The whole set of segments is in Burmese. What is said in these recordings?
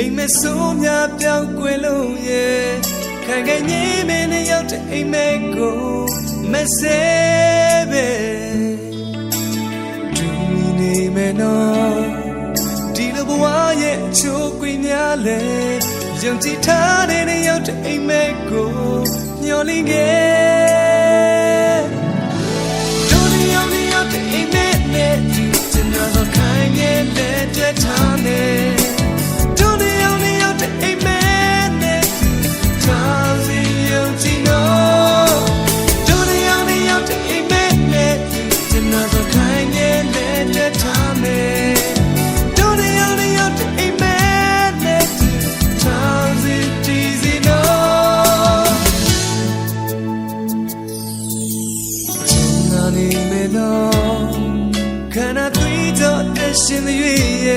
အိမ်မဆိုးများပြောင်းကွယ်လို့ရဲ့ခံခဲ့ငြိမ်းမင်းနဲ့ရောက်တဲ့အိမ်မဲကိုမဆဲပဲဒူနေမယ်နော်ဒီလိုဘဝရဲ့အချိုးကွေများလဲယုံကြည်ထားတဲ့ရောက်တဲ့အိမ်မဲကိုမျောလင်းခဲ့ 你没懂，看那对照的心的语言。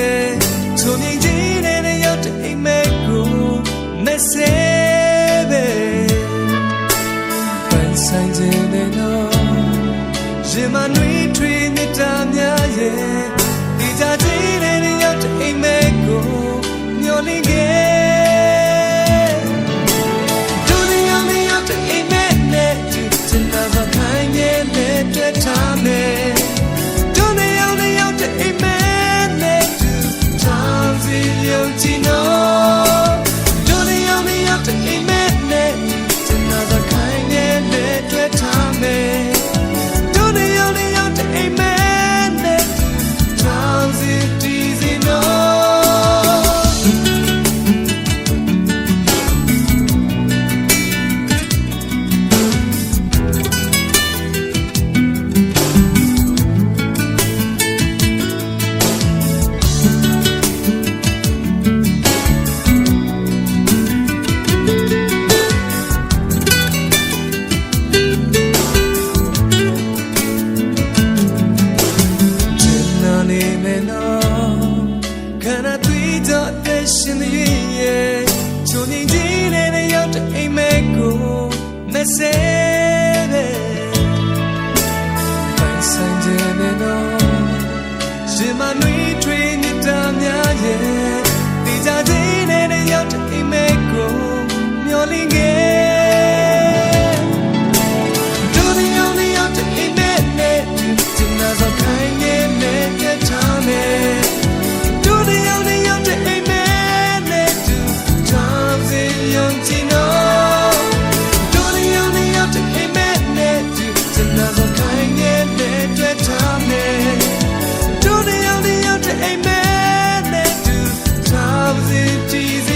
Times in Jesus.